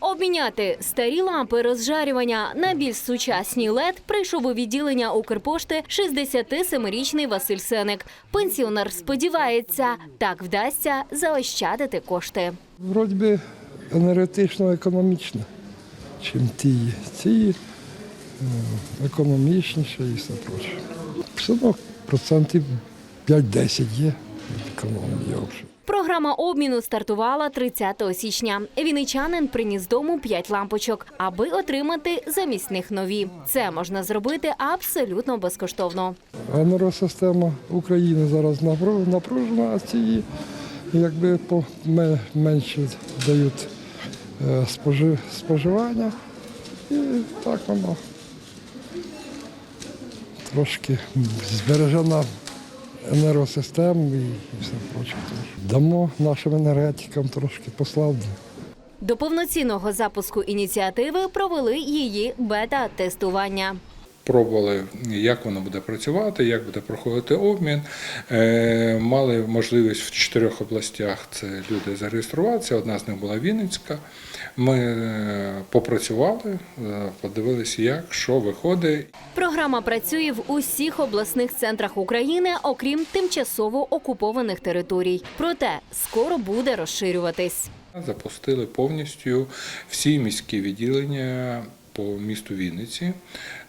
Обміняти старі лампи розжарювання на більш сучасні LED прийшов у відділення Укрпошти 67-річний Василь Сеник. Пенсіонер сподівається, так вдасться заощадити кошти. Вроді би енергетично економічно, чим ті. Ці е, економічніше і все проче. Все одно процентів 5-10 є взагалі. Програма обміну стартувала 30 січня. Вінничанин приніс дому 5 лампочок, аби отримати замість них нові. Це можна зробити абсолютно безкоштовно. Енергосистема України зараз напружена, а ці якби менше дають е, споживання. І так воно трошки збережена енергосистема і, все проче. Дамо нашим енергетикам трошки послабити. До повноцінного запуску ініціативи провели її бета-тестування. Пробували, як воно буде працювати, як буде проходити обмін. Е, Мали можливість в чотирьох областях це люди зареєструватися. Одна з них була Вінницька. Ми е, попрацювали, е, подивилися, як що виходить. Програма працює в усіх обласних центрах України, окрім тимчасово окупованих територій. Проте скоро буде розширюватись. Запустили повністю всі міські відділення по місту Вінниці.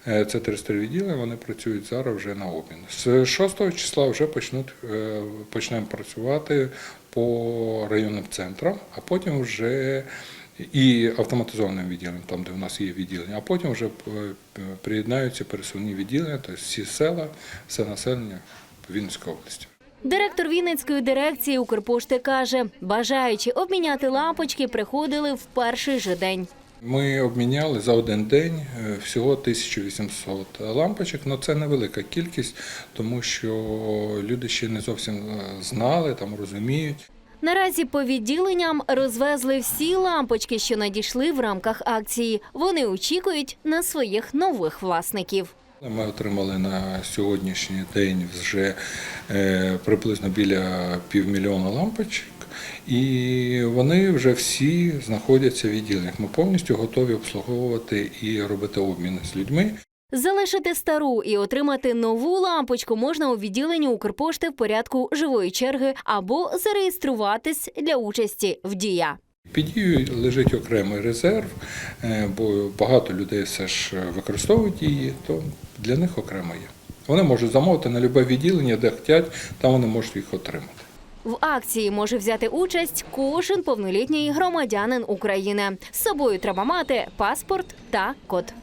Е, Це 300 відділення, вони працюють зараз вже на обмін. З 6 числа вже почнуть, е, почнемо працювати по районним центрам, а потім вже і автоматизованим відділенням, там де в нас є відділення, а потім вже е, приєднаються пересувні відділення, тобто всі села, все населення Вінницької області. Директор Вінницької дирекції Укрпошти каже, бажаючи обміняти лампочки, приходили в перший же день. Ми обміняли за один день е, всього 1800 лампочок. але це невелика кількість, тому що люди ще не зовсім е, знали, там розуміють. Наразі по відділенням розвезли всі лампочки, що надійшли в рамках акції. Вони очікують на своїх нових власників. Ми отримали на сьогоднішній день вже е, приблизно біля півмільйона лампочок, і вони вже всі знаходяться в відділеннях. Ми повністю готові обслуговувати і робити обміни з людьми. Залишити стару і отримати нову лампочку можна у відділенні Укрпошти в порядку живої черги або зареєструватись для участі в дія. Під дією лежить окремий резерв, е, бо багато людей все ж використовують її, то для них окремо є. Вони можуть замовити на любе відділення, де хочуть, там вони можуть їх отримати. В акції може взяти участь кожен повнолітній громадянин України. З собою треба мати паспорт та код.